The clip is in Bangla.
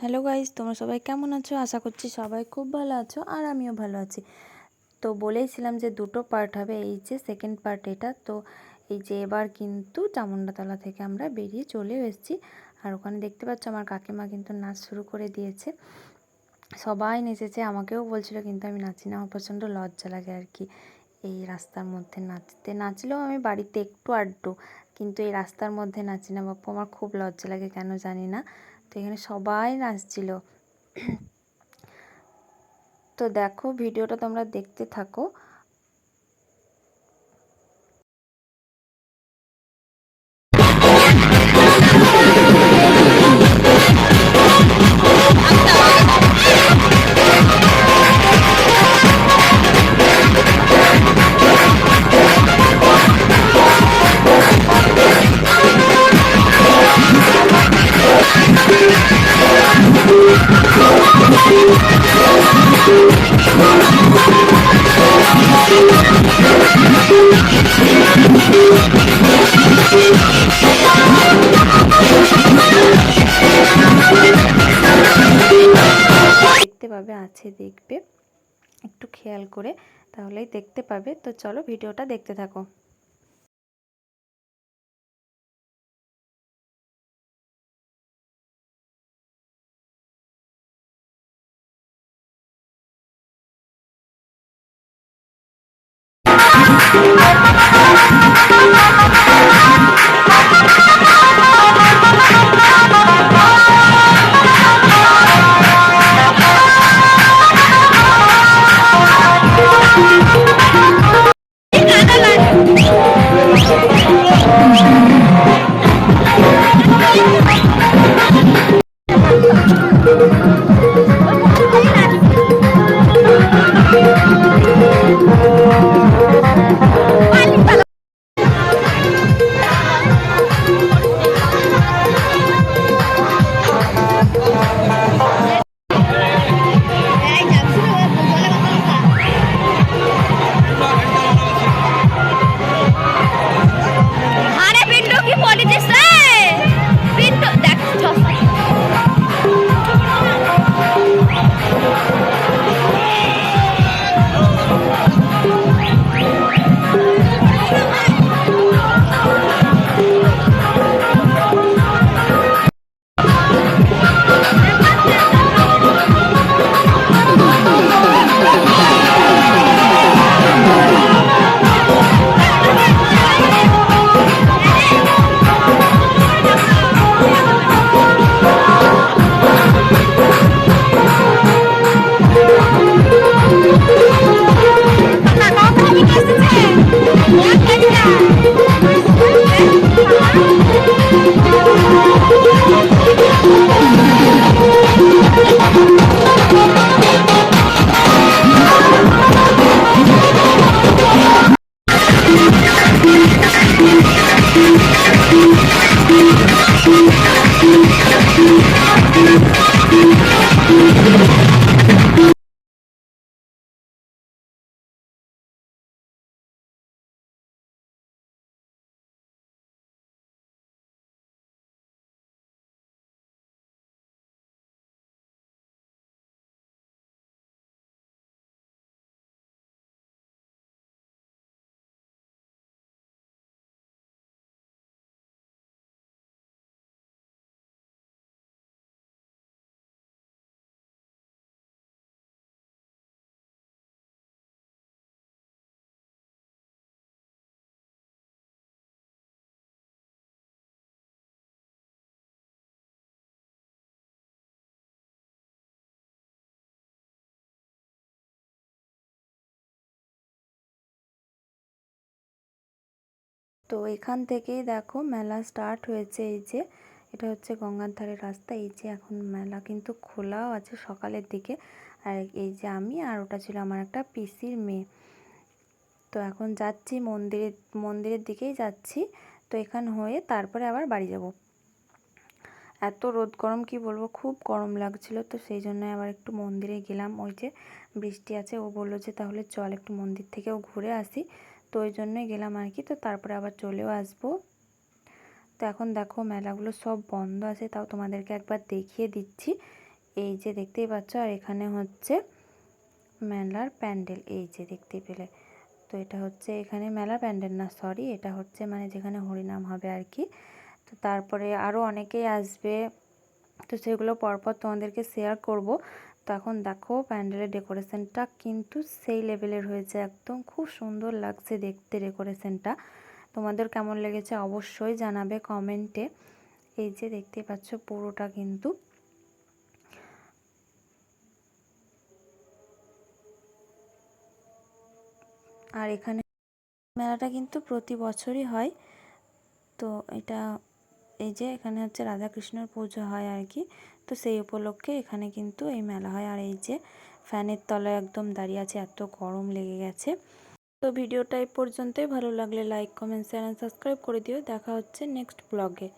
হ্যালো গাইজ তোমরা সবাই কেমন আছো? আশা করছি সবাই খুব ভালো আছো আর আমিও ভালো আছি। তো বলেইছিলাম যে দুটো পার্ট হবে, এই যে সেকেন্ড পার্ট এটা। তো এই যে এবার কিন্তু চামুন্ডাতলা থেকে আমরা বেরিয়ে চলে এসেছি। আর ওখানে দেখতে পাচ্ছ আমার কাকিমা কিন্তু নাচ শুরু করে দিয়েছে। সবাই নেচেছে, আমাকেও বলছিল, কিন্তু আমি নাচি না। আমার প্রচণ্ড লজ্জা লাগে আর কি এই রাস্তার মধ্যে নাচতে। নাচলেও আমি বাড়িতে একটু আড্ডু, কিন্তু এই রাস্তার মধ্যে নাচি না। বাপু, আমার খুব লজ্জা লাগে, কেন জানি না। তো এখানে সবাই নাচছিল। তো দেখো ভিডিওটা তোমরা দেখতে থাকো। দেখতে পাবে, আছে দেখবে। একটু খেয়াল করে তাহলেই দেখতে পাবে। তো চলো ভিডিওটা দেখতে থাকো। I'm sorry. তো এখান থেকেই দেখো মেলা স্টার্ট হয়েছে, এই যে এটা হচ্ছে গঙ্গার ধারে রাস্তা, এই যে এখন মেলা কিন্তু খোলাও আছে সকালের দিকে। আর এই যে আমি আর ওটা ছিল আমার একটা পিসির মেয়ে। তো এখন যাচ্ছি মন্দিরের মন্দিরের দিকেই যাচ্ছি। তো এখান হয়ে তারপরে আবার বাড়ি যাব। এত রোদ, গরম কি বলব? খুব গরম লাগছিল তো সেই জন্য আবার একটু মন্দিরে গেলাম। ওই যে বৃষ্টি আছে, ও বলল যে তাহলে চল একটু মন্দির থেকেও ঘুরে আসি। তো ওই জন্যই গেলাম আর কি তো তারপরে আবার চলেও আসব। তো এখন দেখো মেলাগুলো সব বন্ধ আছে, তাও তোমাদেরকে একবার দেখিয়ে দিচ্ছি। এই যে দেখতেই পাচ্ছ, আর এখানে হচ্ছে মেলার প্যান্ডেল। এই যে দেখতে পেলে। তো এটা হচ্ছে এখানে মেলা প্যান্ডেল না সরি এটা হচ্ছে মানে যেখানে হরিনাম হবে আর কি তো তারপরে আরও অনেকেই আসবে। তো সেগুলো পরপর তোমাদেরকে শেয়ার করব। তো এখন দেখো প্যান্ডেলের ডেকোরেশনটা কিন্তু সেই লেভেলের হয়েছে, একদম খুব সুন্দর লাগছে দেখতে ডেকোরেশনটা। তোমাদের কেমন লেগেছে অবশ্যই জানাবে কমেন্টে। এই যে দেখতে পাচ্ছ পুরোটা কিন্তু। আর এখানে মেলাটা কিন্তু প্রতি বছরই হয়, তো এটা এই যে এখানে হচ্ছে রাধাকৃষ্ণের পুজো হয় আর কি। তো সেই উপলক্ষে এখানে কিন্তু এই মেলা হয়। আর এই যে ফ্যানের তলায় একদম দাঁড়িয়ে আছে, এত গরম লেগে গেছে। তো ভিডিওটা এই পর্যন্তই। ভালো লাগলে like comment share and subscribe করে দিও। দেখা হচ্ছে নেক্সট ব্লগে